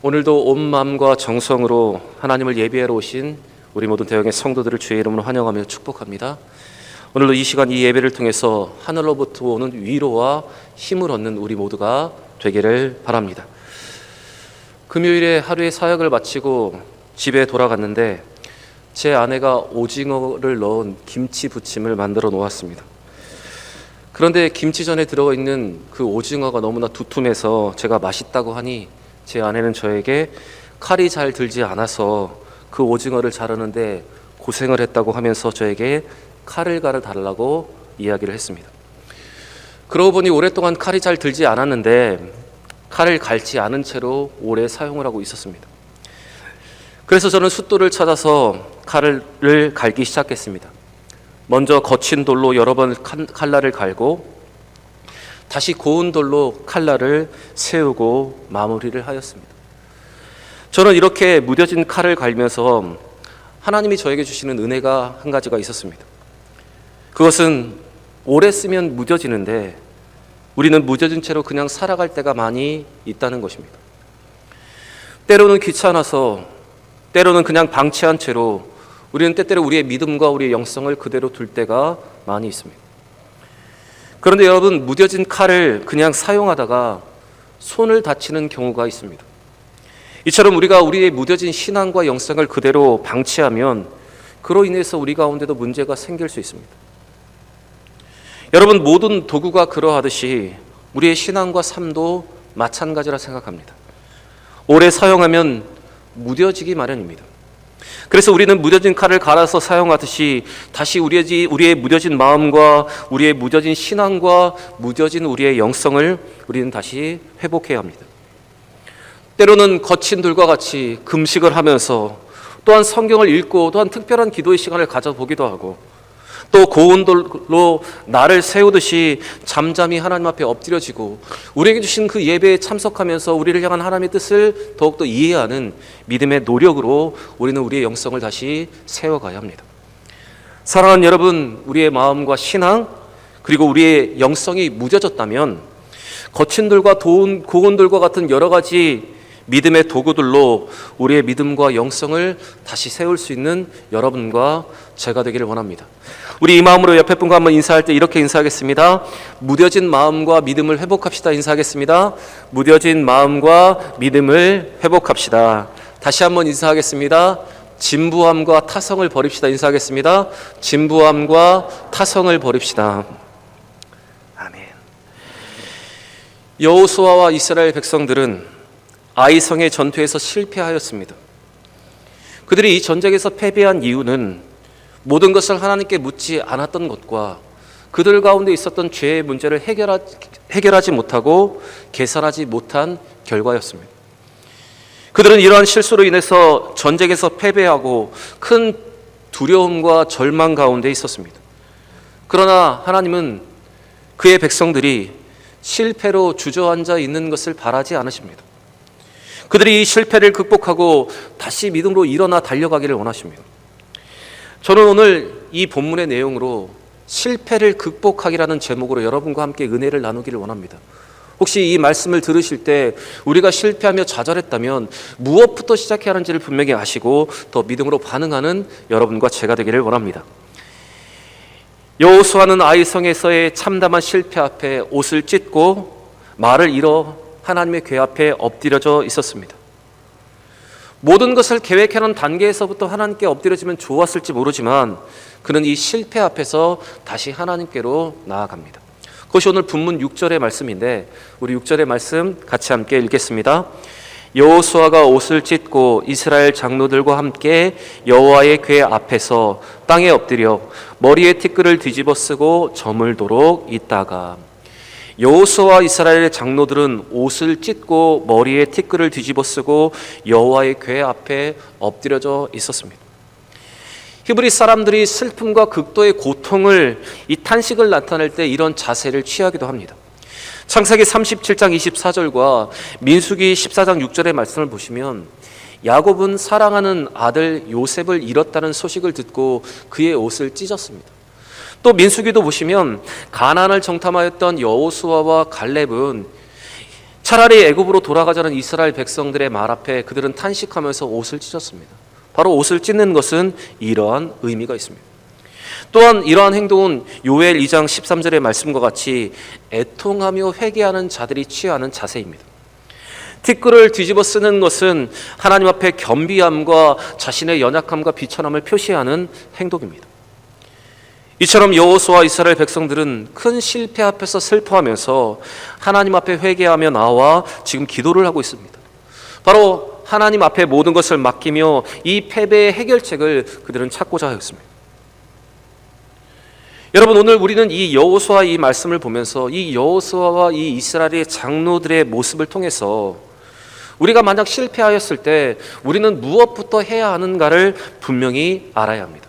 오늘도 온 마음과 정성으로 하나님을 예배하러 오신 우리 모든 대형의 성도들을 주의 이름으로 환영하며 축복합니다. 오늘도 이 시간 이 예배를 통해서 하늘로부터 오는 위로와 힘을 얻는 우리 모두가 되기를 바랍니다. 금요일에 하루의 사역을 마치고 집에 돌아갔는데 제 아내가 오징어를 넣은 김치 부침을 만들어 놓았습니다. 그런데 김치전에 들어가 있는 그 오징어가 너무나 두툼해서 제가 맛있다고 하니 제 아내는 저에게 칼이 잘 들지 않아서 그 오징어를 자르는데 고생을 했다고 하면서 저에게 칼을 갈아 달라고 이야기를 했습니다. 그러고 보니 오랫동안 칼이 잘 들지 않았는데 칼을 갈지 않은 채로 오래 사용을 하고 있었습니다. 그래서 저는 숫돌을 찾아서 칼을 갈기 시작했습니다. 먼저 거친 돌로 여러 번 칼- 칼날을 갈고 다시 고운 돌로 칼날을 세우고 마무리를 하였습니다. 저는 이렇게 무뎌진 칼을 갈면서 하나님이 저에게 주시는 은혜가 한 가지가 있었습니다. 그것은 오래 쓰면 무뎌지는데 우리는 무뎌진 채로 그냥 살아갈 때가 많이 있다는 것입니다. 때로는 귀찮아서 때로는 그냥 방치한 채로 우리는 때때로 우리의 믿음과 우리의 영성을 그대로 둘 때가 많이 있습니다. 그런데 여러분 무뎌진 칼을 그냥 사용하다가 손을 다치는 경우가 있습니다. 이처럼 우리가 우리의 무뎌진 신앙과 영성을 그대로 방치하면 그로 인해서 우리 가운데도 문제가 생길 수 있습니다. 여러분 모든 도구가 그러하듯이 우리의 신앙과 삶도 마찬가지라 생각합니다. 오래 사용하면 무뎌지기 마련입니다. 그래서 우리는 무뎌진 칼을 갈아서 사용하듯이 다시 우리의, 우리의 무뎌진 마음과 우리의 무뎌진 신앙과 무뎌진 우리의 영성을 우리는 다시 회복해야 합니다. 때로는 거친 돌과 같이 금식을 하면서 또한 성경을 읽고 또한 특별한 기도의 시간을 가져보기도 하고 또 고운 돌로 나를 세우듯이 잠잠히 하나님 앞에 엎드려지고 우리에게 주신 그 예배에 참석하면서 우리를 향한 하나님의 뜻을 더욱더 이해하는 믿음의 노력으로 우리는 우리의 영성을 다시 세워가야 합니다. 사랑하는 여러분, 우리의 마음과 신앙 그리고 우리의 영성이 무뎌졌다면 거친 돌과 도운, 고운 돌과 같은 여러 가지 믿음의 도구들로 우리의 믿음과 영성을 다시 세울 수 있는 여러분과 제가 되기를 원합니다. 우리 이 마음으로 옆에 분과 한번 인사할 때 이렇게 인사하겠습니다. 무뎌진 마음과 믿음을 회복합시다. 인사하겠습니다. 무뎌진 마음과 믿음을 회복합시다. 다시 한번 인사하겠습니다. 진부함과 타성을 버립시다. 인사하겠습니다. 진부함과 타성을 버립시다. 아멘. 여호수아와 이스라엘 백성들은 아이성의 전투에서 실패하였습니다. 그들이 이 전쟁에서 패배한 이유는 모든 것을 하나님께 묻지 않았던 것과 그들 가운데 있었던 죄의 문제를 해결하, 해결하지 못하고 계산하지 못한 결과였습니다. 그들은 이러한 실수로 인해서 전쟁에서 패배하고 큰 두려움과 절망 가운데 있었습니다. 그러나 하나님은 그의 백성들이 실패로 주저앉아 있는 것을 바라지 않으십니다. 그들이 이 실패를 극복하고 다시 믿음으로 일어나 달려가기를 원하십니다. 저는 오늘 이 본문의 내용으로 실패를 극복하기라는 제목으로 여러분과 함께 은혜를 나누기를 원합니다. 혹시 이 말씀을 들으실 때 우리가 실패하며 좌절했다면 무엇부터 시작해야 하는지를 분명히 아시고 더 믿음으로 반응하는 여러분과 제가 되기를 원합니다. 여호수아는 아이성에서의 참담한 실패 앞에 옷을 찢고 말을 잃어 하나님의 궤 앞에 엎드려져 있었습니다. 모든 것을 계획하는 단계에서부터 하나님께 엎드려지면 좋았을지 모르지만 그는 이 실패 앞에서 다시 하나님께로 나아갑니다. 그것이 오늘 본문 6절의 말씀인데 우리 6절의 말씀 같이 함께 읽겠습니다. 여호수아가 옷을 찢고 이스라엘 장로들과 함께 여호와의 궤 앞에서 땅에 엎드려 머리에 티끌을 뒤집어 쓰고 저물도록 있다가 여호수아와 이스라엘의 장로들은 옷을 찢고 머리에 티끌을 뒤집어 쓰고 여호와의 궤 앞에 엎드려져 있었습니다. 히브리 사람들이 슬픔과 극도의 고통을 이 탄식을 나타낼 때 이런 자세를 취하기도 합니다. 창세기 37장 24절과 민수기 14장 6절의 말씀을 보시면 야곱은 사랑하는 아들 요셉을 잃었다는 소식을 듣고 그의 옷을 찢었습니다. 또 민수기도 보시면 가난을 정탐하였던 여호수아와 갈렙은 차라리 애굽으로 돌아가자는 이스라엘 백성들의 말 앞에 그들은 탄식하면서 옷을 찢었습니다. 바로 옷을 찢는 것은 이러한 의미가 있습니다. 또한 이러한 행동은 요엘 2장 13절의 말씀과 같이 애통하며 회개하는 자들이 취하는 자세입니다. 티끌을 뒤집어 쓰는 것은 하나님 앞에 겸비함과 자신의 연약함과 비천함을 표시하는 행동입니다. 이처럼 여호수아 이스라엘 백성들은 큰 실패 앞에서 슬퍼하면서 하나님 앞에 회개하며 나와 지금 기도를 하고 있습니다. 바로 하나님 앞에 모든 것을 맡기며 이 패배의 해결책을 그들은 찾고자 하였습니다. 여러분 오늘 우리는 이 여호수아 이 말씀을 보면서 이 여호수아와 이 이스라엘의 장로들의 모습을 통해서 우리가 만약 실패하였을 때 우리는 무엇부터 해야 하는가를 분명히 알아야 합니다.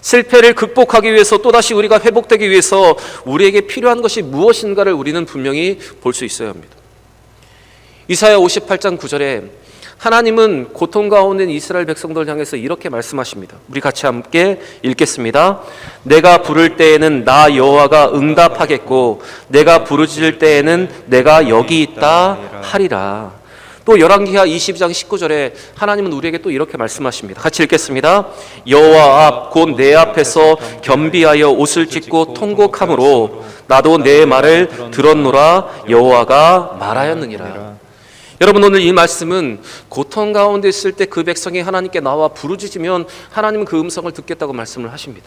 실패를 극복하기 위해서 또다시 우리가 회복되기 위해서 우리에게 필요한 것이 무엇인가를 우리는 분명히 볼 수 있어야 합니다. 이사야 58장 9절에 하나님은 고통 가운데 이스라엘 백성들 향해서 이렇게 말씀하십니다. 우리 같이 함께 읽겠습니다. 내가 부를 때에는 나 여호와가 응답하겠고 내가 부르짖을 때에는 내가 여기 있다 하리라. 또 열왕기하 22장 19절에 하나님은 우리에게 또 이렇게 말씀하십니다. 같이 읽겠습니다. 여호와 앞 곧 내 앞에서 겸비하여 옷을 찢고 통곡함으로 나도 내 말을 들었노라 여호와가 말하였느니라. 여러분 오늘 이 말씀은 고통 가운데 있을 때 그 백성이 하나님께 나와 부르짖으면 하나님은 그 음성을 듣겠다고 말씀을 하십니다.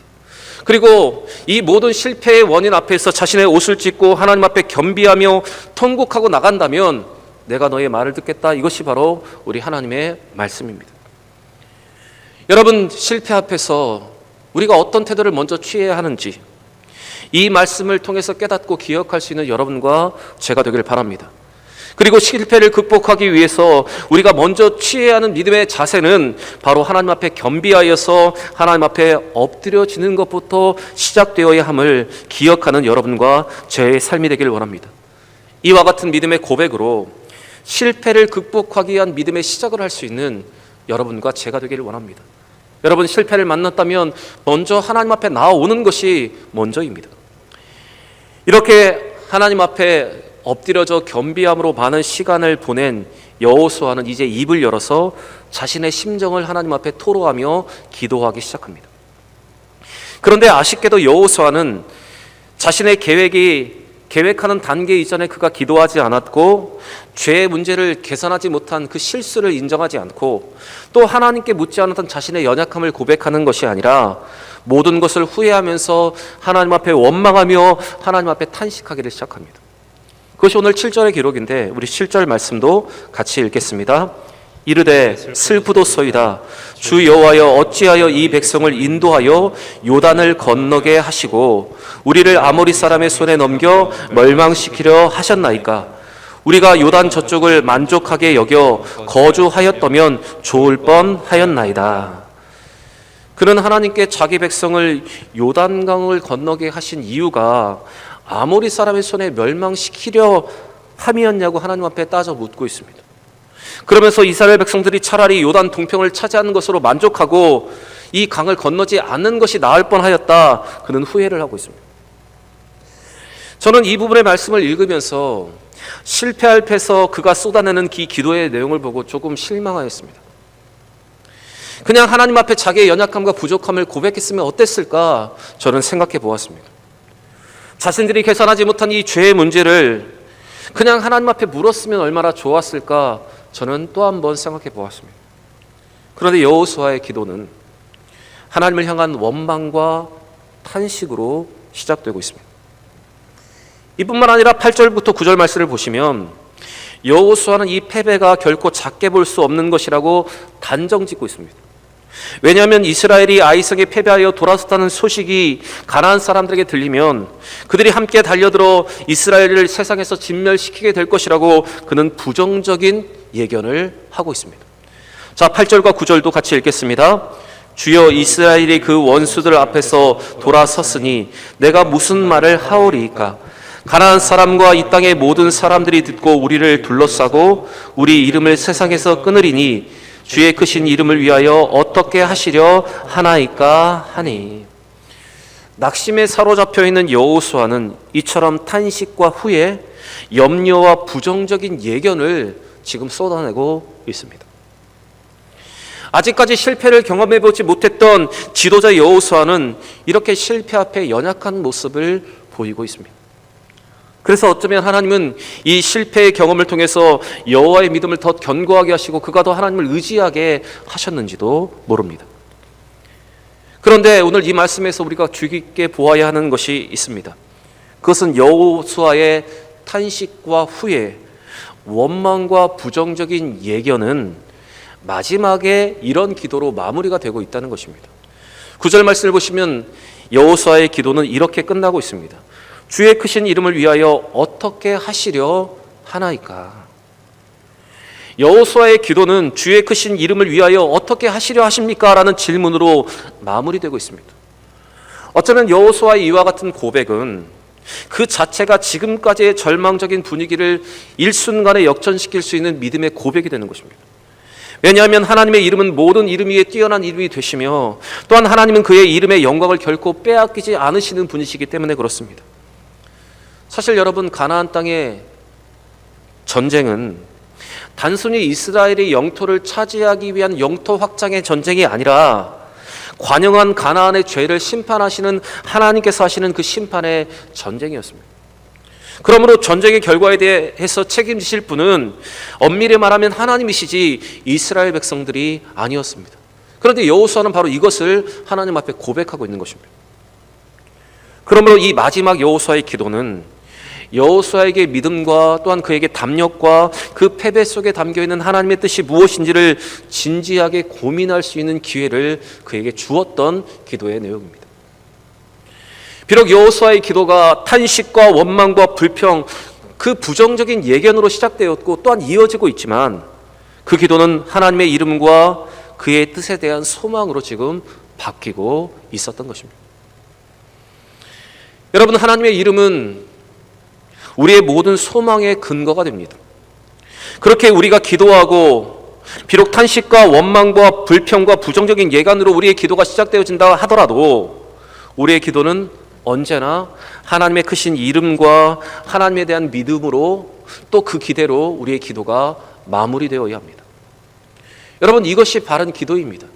그리고 이 모든 실패의 원인 앞에서 자신의 옷을 찢고 하나님 앞에 겸비하며 통곡하고 나간다면 내가 너의 말을 듣겠다. 이것이 바로 우리 하나님의 말씀입니다. 여러분 실패 앞에서 우리가 어떤 태도를 먼저 취해야 하는지 이 말씀을 통해서 깨닫고 기억할 수 있는 여러분과 제가 되길 바랍니다. 그리고 실패를 극복하기 위해서 우리가 먼저 취해야 하는 믿음의 자세는 바로 하나님 앞에 겸비하여서 하나님 앞에 엎드려지는 것부터 시작되어야 함을 기억하는 여러분과 제 삶이 되길 원합니다. 이와 같은 믿음의 고백으로 실패를 극복하기 위한 믿음의 시작을 할 수 있는 여러분과 제가 되기를 원합니다. 여러분 실패를 만났다면 먼저 하나님 앞에 나오는 것이 먼저입니다. 이렇게 하나님 앞에 엎드려져 겸비함으로 많은 시간을 보낸 여호수아는 이제 입을 열어서 자신의 심정을 하나님 앞에 토로하며 기도하기 시작합니다. 그런데 아쉽게도 여호수아는 자신의 계획이 계획하는 단계 이전에 그가 기도하지 않았고 죄의 문제를 개선하지 못한 그 실수를 인정하지 않고 또 하나님께 묻지 않았던 자신의 연약함을 고백하는 것이 아니라 모든 것을 후회하면서 하나님 앞에 원망하며 하나님 앞에 탄식하기를 시작합니다. 그것이 오늘 7절의 기록인데 우리 7절 말씀도 같이 읽겠습니다. 이르되 슬프도소이다. 주 여호와여 어찌하여 이 백성을 인도하여 요단을 건너게 하시고 우리를 아모리 사람의 손에 넘겨 멸망시키려 하셨나이까? 우리가 요단 저쪽을 만족하게 여겨 거주하였다면 좋을 뻔하였나이다. 그는 하나님께 자기 백성을 요단강을 건너게 하신 이유가 아모리 사람의 손에 멸망시키려 함이었냐고 하나님 앞에 따져 묻고 있습니다. 그러면서 이스라엘 백성들이 차라리 요단 동평을 차지하는 것으로 만족하고 이 강을 건너지 않는 것이 나을 뻔하였다. 그는 후회를 하고 있습니다. 저는 이 부분의 말씀을 읽으면서 실패할 패서 그가 쏟아내는 기 기도의 내용을 보고 조금 실망하였습니다. 그냥 하나님 앞에 자기의 연약함과 부족함을 고백했으면 어땠을까 저는 생각해 보았습니다. 자신들이 개선하지 못한 이 죄의 문제를 그냥 하나님 앞에 물었으면 얼마나 좋았을까 저는 또 한 번 생각해 보았습니다. 그런데 여호수아의 기도는 하나님을 향한 원망과 탄식으로 시작되고 있습니다. 이뿐만 아니라 8절부터 9절 말씀을 보시면 여호수아는 이 패배가 결코 작게 볼 수 없는 것이라고 단정 짓고 있습니다. 왜냐하면 이스라엘이 아이성에 패배하여 돌아섰다는 소식이 가나안 사람들에게 들리면 그들이 함께 달려들어 이스라엘을 세상에서 진멸시키게 될 것이라고 그는 부정적인 예견을 하고 있습니다. 자, 8절과 9절도 같이 읽겠습니다. 주여 이스라엘이 그 원수들 앞에서 돌아섰으니 내가 무슨 말을 하오리이까 가나안 사람과 이 땅의 모든 사람들이 듣고 우리를 둘러싸고 우리 이름을 세상에서 끊으리니 주의 크신 이름을 위하여 어떻게 하시려 하나이까 하니 낙심에 사로잡혀 있는 여호수아는 이처럼 탄식과 후회, 염려와 부정적인 예견을 지금 쏟아내고 있습니다. 아직까지 실패를 경험해 보지 못했던 지도자 여호수아는 이렇게 실패 앞에 연약한 모습을 보이고 있습니다. 그래서 어쩌면 하나님은 이 실패의 경험을 통해서 여호와의 믿음을 더 견고하게 하시고 그가 더 하나님을 의지하게 하셨는지도 모릅니다. 그런데 오늘 이 말씀에서 우리가 주의 깊게 보아야 하는 것이 있습니다. 그것은 여호수아의 탄식과 후회, 원망과 부정적인 예견은 마지막에 이런 기도로 마무리가 되고 있다는 것입니다. 구절 말씀을 보시면 여호수아의 기도는 이렇게 끝나고 있습니다. 주의 크신 이름을 위하여 어떻게 하시려 하나이까? 여호수아의 기도는 주의 크신 이름을 위하여 어떻게 하시려 하십니까? 라는 질문으로 마무리되고 있습니다. 어쩌면 여호수아의 이와 같은 고백은 그 자체가 지금까지의 절망적인 분위기를 일순간에 역전시킬 수 있는 믿음의 고백이 되는 것입니다. 왜냐하면 하나님의 이름은 모든 이름 위에 뛰어난 이름이 되시며 또한 하나님은 그의 이름의 영광을 결코 빼앗기지 않으시는 분이시기 때문에 그렇습니다. 사실 여러분 가나안 땅의 전쟁은 단순히 이스라엘의 영토를 차지하기 위한 영토 확장의 전쟁이 아니라 관영한 가나안의 죄를 심판하시는 하나님께서 하시는 그 심판의 전쟁이었습니다. 그러므로 전쟁의 결과에 대해서 책임지실 분은 엄밀히 말하면 하나님이시지 이스라엘 백성들이 아니었습니다. 그런데 여호수아는 바로 이것을 하나님 앞에 고백하고 있는 것입니다. 그러므로 이 마지막 여호수아의 기도는 여호수아에게 믿음과 또한 그에게 담력과 그 패배 속에 담겨 있는 하나님의 뜻이 무엇인지를 진지하게 고민할 수 있는 기회를 그에게 주었던 기도의 내용입니다. 비록 여호수아의 기도가 탄식과 원망과 불평 그 부정적인 예견으로 시작되었고 또한 이어지고 있지만 그 기도는 하나님의 이름과 그의 뜻에 대한 소망으로 지금 바뀌고 있었던 것입니다. 여러분 하나님의 이름은 우리의 모든 소망의 근거가 됩니다. 그렇게 우리가 기도하고 비록 탄식과 원망과 불평과 부정적인 예간으로 우리의 기도가 시작되어진다 하더라도 우리의 기도는 언제나 하나님의 크신 이름과 하나님에 대한 믿음으로 또 그 기대로 우리의 기도가 마무리되어야 합니다. 여러분 이것이 바른 기도입니다.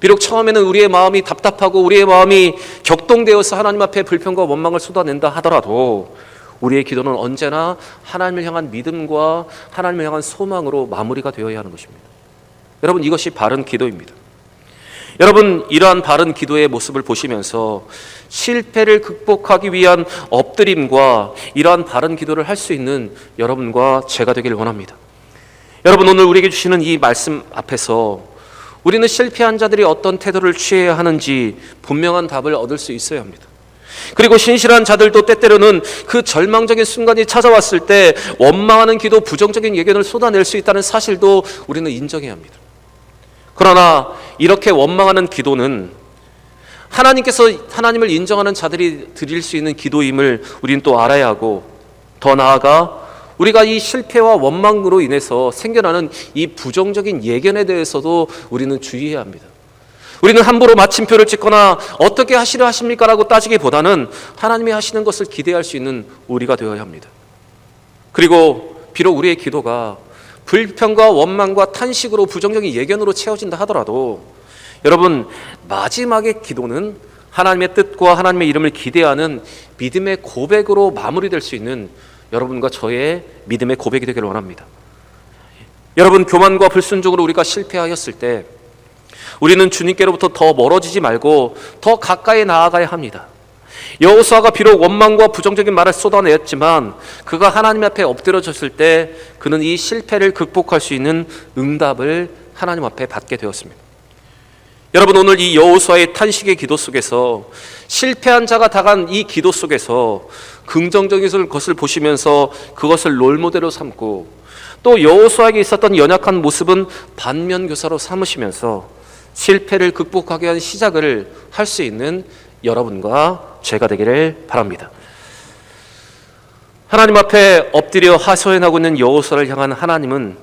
비록 처음에는 우리의 마음이 답답하고 우리의 마음이 격동되어서 하나님 앞에 불평과 원망을 쏟아낸다 하더라도 우리의 기도는 언제나 하나님을 향한 믿음과 하나님을 향한 소망으로 마무리가 되어야 하는 것입니다. 여러분 이것이 바른 기도입니다. 여러분 이러한 바른 기도의 모습을 보시면서 실패를 극복하기 위한 엎드림과 이러한 바른 기도를 할 수 있는 여러분과 제가 되기를 원합니다. 여러분 오늘 우리에게 주시는 이 말씀 앞에서 우리는 실패한 자들이 어떤 태도를 취해야 하는지 분명한 답을 얻을 수 있어야 합니다. 그리고 신실한 자들도 때때로는 그 절망적인 순간이 찾아왔을 때 원망하는 기도, 부정적인 예견을 쏟아낼 수 있다는 사실도 우리는 인정해야 합니다. 그러나 이렇게 원망하는 기도는 하나님께서 하나님을 인정하는 자들이 드릴 수 있는 기도임을 우리는 또 알아야 하고 더 나아가 우리가 이 실패와 원망으로 인해서 생겨나는 이 부정적인 예견에 대해서도 우리는 주의해야 합니다. 우리는 함부로 마침표를 찍거나 어떻게 하시려 하십니까 라고 따지기보다는 하나님이 하시는 것을 기대할 수 있는 우리가 되어야 합니다. 그리고 비록 우리의 기도가 불평과 원망과 탄식으로 부정적인 예견으로 채워진다 하더라도 여러분 마지막의 기도는 하나님의 뜻과 하나님의 이름을 기대하는 믿음의 고백으로 마무리될 수 있는 여러분과 저의 믿음의 고백이 되기를 원합니다. 여러분 교만과 불순종으로 우리가 실패하였을 때 우리는 주님께로부터 더 멀어지지 말고 더 가까이 나아가야 합니다. 여호수아가 비록 원망과 부정적인 말을 쏟아내었지만 그가 하나님 앞에 엎드려졌을 때 그는 이 실패를 극복할 수 있는 응답을 하나님 앞에 받게 되었습니다. 여러분 오늘 이 여호수아의 탄식의 기도 속에서 실패한 자가 당한 이 기도 속에서 긍정적인 것을 보시면서 그것을 롤모델로 삼고 또 여호수아에게 있었던 연약한 모습은 반면 교사로 삼으시면서 실패를 극복하기 위한 시작을 할 수 있는 여러분과 제가 되기를 바랍니다. 하나님 앞에 엎드려 하소연하고 있는 여호수아를 향한 하나님은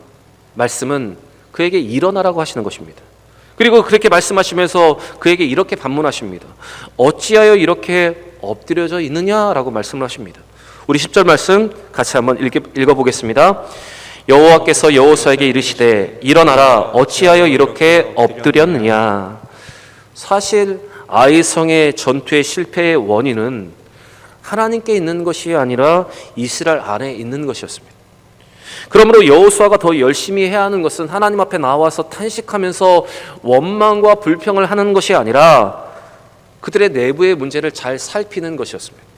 말씀은 그에게 일어나라고 하시는 것입니다. 그리고 그렇게 말씀하시면서 그에게 이렇게 반문하십니다. 어찌하여 이렇게 엎드려져 있느냐라고 말씀을 하십니다. 우리 10절 말씀 같이 한번 읽어 보겠습니다. 여호와께서 여호수아에게 이르시되 일어나라 어찌하여 이렇게 엎드렸느냐 사실 아이성의 전투의 실패의 원인은 하나님께 있는 것이 아니라 이스라엘 안에 있는 것이었습니다. 그러므로 여호수아가 더 열심히 해야 하는 것은 하나님 앞에 나와서 탄식하면서 원망과 불평을 하는 것이 아니라 그들의 내부의 문제를 잘 살피는 것이었습니다.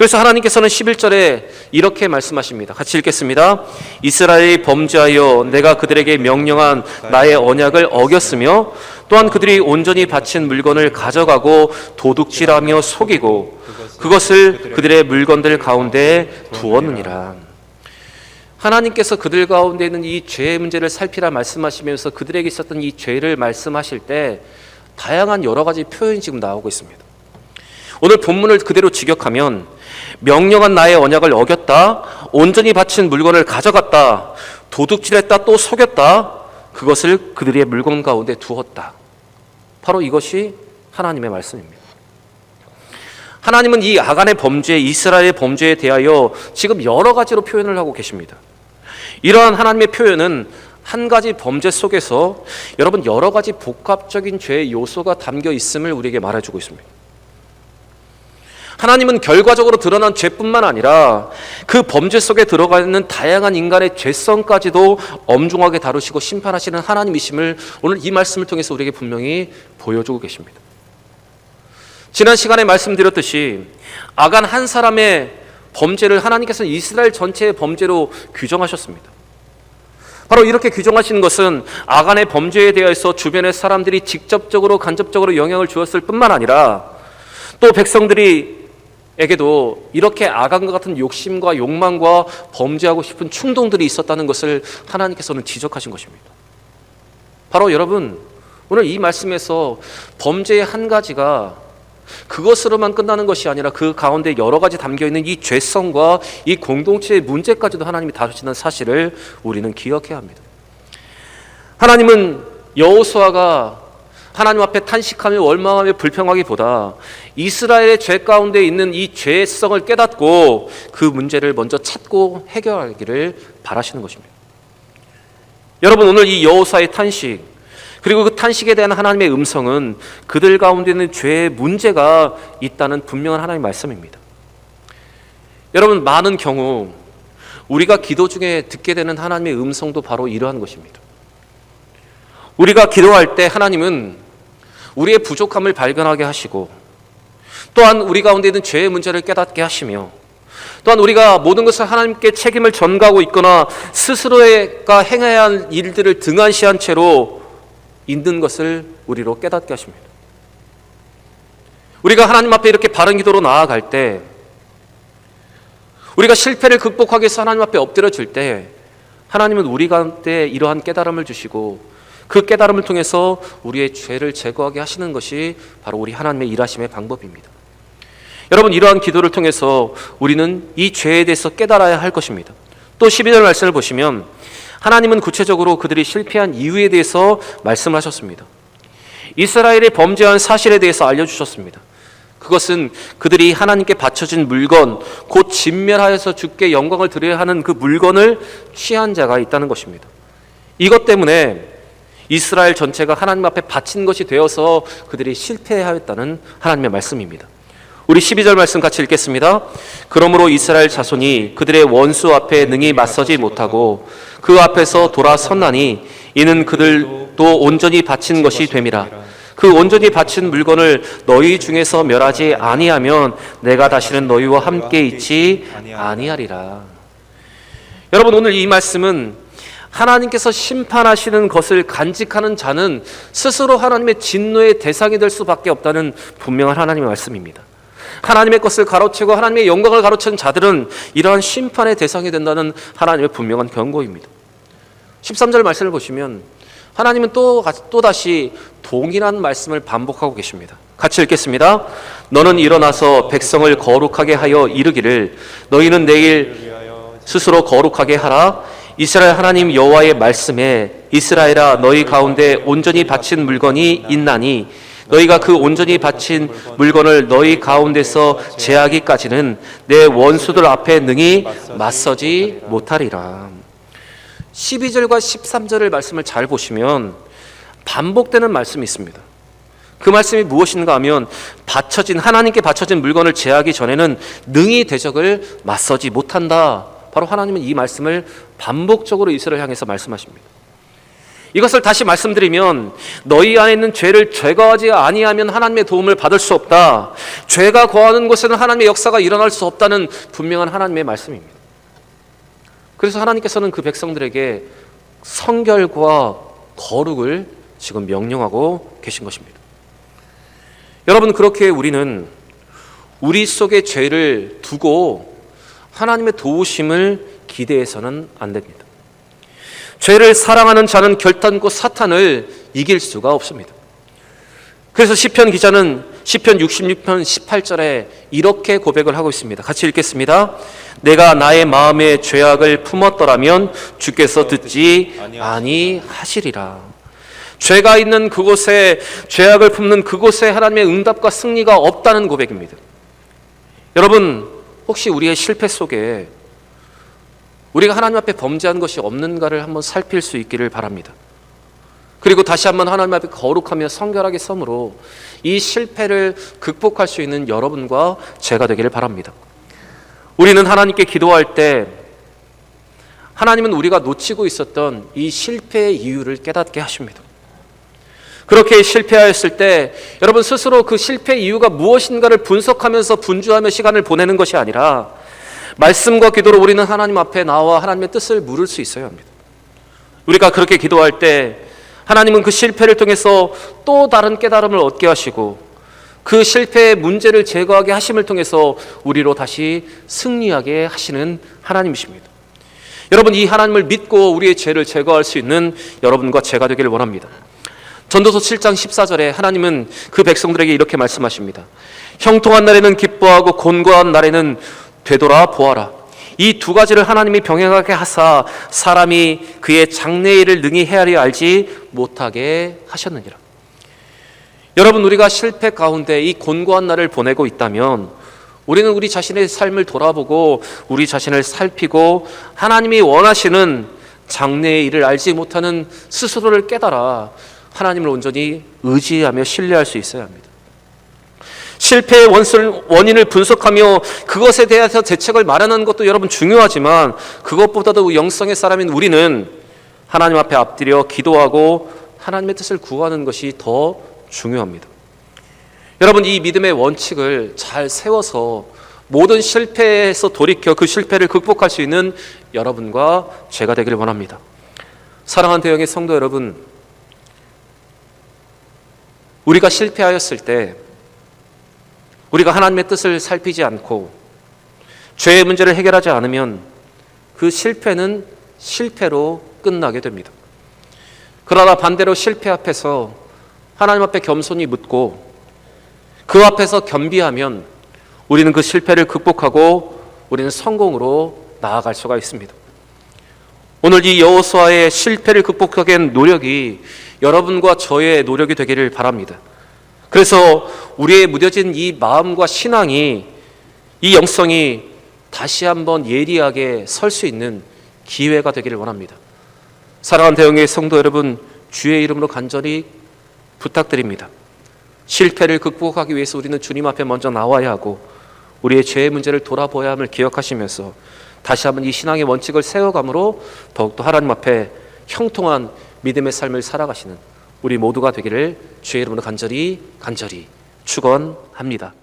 그래서 하나님께서는 11절에 이렇게 말씀하십니다. 같이 읽겠습니다. 이스라엘이 범죄하여 내가 그들에게 명령한 나의 언약을 어겼으며 또한 그들이 온전히 바친 물건을 가져가고 도둑질하며 속이고 그것을 그들의 물건들 가운데 두었느니라. 하나님께서 그들 가운데 있는 이 죄의 문제를 살피라 말씀하시면서 그들에게 있었던 이 죄를 말씀하실 때 다양한 여러 가지 표현이 지금 나오고 있습니다. 오늘 본문을 그대로 직역하면 명령한 나의 언약을 어겼다, 온전히 바친 물건을 가져갔다, 도둑질했다, 또 속였다, 그것을 그들의 물건 가운데 두었다. 바로 이것이 하나님의 말씀입니다. 하나님은 이 아간의 범죄, 이스라엘의 범죄에 대하여 지금 여러 가지로 표현을 하고 계십니다. 이러한 하나님의 표현은 한 가지 범죄 속에서 여러분 여러 가지 복합적인 죄의 요소가 담겨 있음을 우리에게 말해주고 있습니다. 하나님은 결과적으로 드러난 죄뿐만 아니라 그 범죄 속에 들어가 있는 다양한 인간의 죄성까지도 엄중하게 다루시고 심판하시는 하나님이심을 오늘 이 말씀을 통해서 우리에게 분명히 보여주고 계십니다. 지난 시간에 말씀드렸듯이 아간 한 사람의 범죄를 하나님께서는 이스라엘 전체의 범죄로 규정하셨습니다. 바로 이렇게 규정하시는 것은 아간의 범죄에 대해서 주변의 사람들이 직접적으로 간접적으로 영향을 주었을 뿐만 아니라 또 백성들이 에게도 이렇게 아간과 같은 욕심과 욕망과 범죄하고 싶은 충동들이 있었다는 것을 하나님께서는 지적하신 것입니다. 바로 여러분 오늘 이 말씀에서 범죄의 한 가지가 그것으로만 끝나는 것이 아니라 그 가운데 여러 가지 담겨 있는 이 죄성과 이 공동체의 문제까지도 하나님이 다루시는 사실을 우리는 기억해야 합니다. 하나님은 여호수아가 하나님 앞에 탄식하며 원망하며 불평하기보다 이스라엘의 죄 가운데 있는 이 죄성을 깨닫고 그 문제를 먼저 찾고 해결하기를 바라시는 것입니다. 여러분 오늘 이 여호사의 탄식 그리고 그 탄식에 대한 하나님의 음성은 그들 가운데 있는 죄의 문제가 있다는 분명한 하나님의 말씀입니다. 여러분 많은 경우 우리가 기도 중에 듣게 되는 하나님의 음성도 바로 이러한 것입니다. 우리가 기도할 때 하나님은 우리의 부족함을 발견하게 하시고 또한 우리 가운데 있는 죄의 문제를 깨닫게 하시며 또한 우리가 모든 것을 하나님께 책임을 전가하고 있거나 스스로가 행해야 할 일들을 등한시한 채로 있는 것을 우리로 깨닫게 하십니다. 우리가 하나님 앞에 이렇게 바른 기도로 나아갈 때 우리가 실패를 극복하기 위해서 하나님 앞에 엎드려 질 때 하나님은 우리 가운데 이러한 깨달음을 주시고 그 깨달음을 통해서 우리의 죄를 제거하게 하시는 것이 바로 우리 하나님의 일하심의 방법입니다. 여러분 이러한 기도를 통해서 우리는 이 죄에 대해서 깨달아야 할 것입니다. 또 12절 말씀을 보시면 하나님은 구체적으로 그들이 실패한 이유에 대해서 말씀하셨습니다. 이스라엘의 범죄한 사실에 대해서 알려주셨습니다. 그것은 그들이 하나님께 바쳐진 물건, 곧 진멸하여서 주께 영광을 드려야 하는 그 물건을 취한 자가 있다는 것입니다. 이것 때문에 이스라엘 전체가 하나님 앞에 바친 것이 되어서 그들이 실패하였다는 하나님의 말씀입니다. 우리 12절 말씀 같이 읽겠습니다. 그러므로 이스라엘 자손이 그들의 원수 앞에 능히 맞서지 못하고 그 앞에서 돌아섰나니 이는 그들도 온전히 바친 것이 됨이라. 그 온전히 바친 물건을 너희 중에서 멸하지 아니하면 내가 다시는 너희와 함께 있지 아니하리라. 여러분 오늘 이 말씀은 하나님께서 심판하시는 것을 간직하는 자는 스스로 하나님의 진노의 대상이 될 수밖에 없다는 분명한 하나님의 말씀입니다. 하나님의 것을 가로채고 하나님의 영광을 가로챈 자들은 이러한 심판의 대상이 된다는 하나님의 분명한 경고입니다. 13절 말씀을 보시면 하나님은 또, 또 다시 동일한 말씀을 반복하고 계십니다. 같이 읽겠습니다. 너는 일어나서 백성을 거룩하게 하여 이르기를 너희는 내일 스스로 거룩하게 하라 이스라엘 하나님 여호와의 말씀에 이스라엘아 너희 가운데 온전히 바친 물건이 있나니 너희가 그 온전히 바친 물건을 너희 가운데서 제하기까지는 내 원수들 앞에 능히 맞서지 못하리라. 12절과 13절의 말씀을 잘 보시면 반복되는 말씀이 있습니다. 그 말씀이 무엇인가 하면 바쳐진 하나님께 바쳐진 물건을 제하기 전에는 능히 대적을 맞서지 못한다. 바로 하나님은 이 말씀을 반복적으로 이스라엘 향해서 말씀하십니다. 이것을 다시 말씀드리면 너희 안에 있는 죄를 제거하지 아니하면 하나님의 도움을 받을 수 없다. 죄가 거하는 곳에는 하나님의 역사가 일어날 수 없다는 분명한 하나님의 말씀입니다. 그래서 하나님께서는 그 백성들에게 성결과 거룩을 지금 명령하고 계신 것입니다. 여러분 그렇게 우리는 우리 속의 죄를 두고 하나님의 도우심을 기대해서는 안 됩니다. 죄를 사랑하는 자는 결단코 사탄을 이길 수가 없습니다. 그래서 시편 기자는 시편 66편 18절에 이렇게 고백을 하고 있습니다. 같이 읽겠습니다. 내가 나의 마음의 죄악을 품었더라면 주께서 듣지 아니하시리라. 죄가 있는 그곳에 죄악을 품는 그곳에 하나님의 응답과 승리가 없다는 고백입니다. 여러분 혹시 우리의 실패 속에 우리가 하나님 앞에 범죄한 것이 없는가를 한번 살필 수 있기를 바랍니다. 그리고 다시 한번 하나님 앞에 거룩하며 성결하게 섬으로 이 실패를 극복할 수 있는 여러분과 제가 되기를 바랍니다. 우리는 하나님께 기도할 때 하나님은 우리가 놓치고 있었던 이 실패의 이유를 깨닫게 하십니다. 그렇게 실패하였을 때 여러분 스스로 그 실패 이유가 무엇인가를 분석하면서 분주하며 시간을 보내는 것이 아니라 말씀과 기도로 우리는 하나님 앞에 나와 하나님의 뜻을 물을 수 있어야 합니다. 우리가 그렇게 기도할 때 하나님은 그 실패를 통해서 또 다른 깨달음을 얻게 하시고 그 실패의 문제를 제거하게 하심을 통해서 우리로 다시 승리하게 하시는 하나님이십니다. 여러분 이 하나님을 믿고 우리의 죄를 제거할 수 있는 여러분과 제가 되기를 원합니다. 전도서 7장 14절에 하나님은 그 백성들에게 이렇게 말씀하십니다. 형통한 날에는 기뻐하고 곤고한 날에는 되돌아 보아라. 이 두 가지를 하나님이 병행하게 하사 사람이 그의 장래일을 능히 헤아려 알지 못하게 하셨느니라. 여러분 우리가 실패 가운데 이 곤고한 날을 보내고 있다면 우리는 우리 자신의 삶을 돌아보고 우리 자신을 살피고 하나님이 원하시는 장래의 일을 알지 못하는 스스로를 깨달아 하나님을 온전히 의지하며 신뢰할 수 있어야 합니다. 실패의 원수를, 원인을 분석하며 그것에 대해서 대책을 마련하는 것도 여러분 중요하지만 그것보다도 영성의 사람인 우리는 하나님 앞에 앞드려 기도하고 하나님의 뜻을 구하는 것이 더 중요합니다. 여러분 이 믿음의 원칙을 잘 세워서 모든 실패에서 돌이켜 그 실패를 극복할 수 있는 여러분과 제가 되기를 원합니다. 사랑하는 대형의 성도 여러분, 우리가 실패하였을 때 우리가 하나님의 뜻을 살피지 않고 죄의 문제를 해결하지 않으면 그 실패는 실패로 끝나게 됩니다. 그러나 반대로 실패 앞에서 하나님 앞에 겸손히 묻고 그 앞에서 겸비하면 우리는 그 실패를 극복하고 우리는 성공으로 나아갈 수가 있습니다. 오늘 이 여호수아의 실패를 극복하기 위한 노력이 여러분과 저의 노력이 되기를 바랍니다. 그래서 우리의 무뎌진 이 마음과 신앙이 이 영성이 다시 한번 예리하게 설 수 있는 기회가 되기를 원합니다. 사랑하는 대형의 성도 여러분, 주의 이름으로 간절히 부탁드립니다. 실패를 극복하기 위해서 우리는 주님 앞에 먼저 나와야 하고 우리의 죄의 문제를 돌아보아야 함을 기억하시면서 다시 한번 이 신앙의 원칙을 세워감으로 더욱더 하나님 앞에 형통한 믿음의 삶을 살아가시는 우리 모두가 되기를 주의 이름으로 간절히 간절히 축원합니다.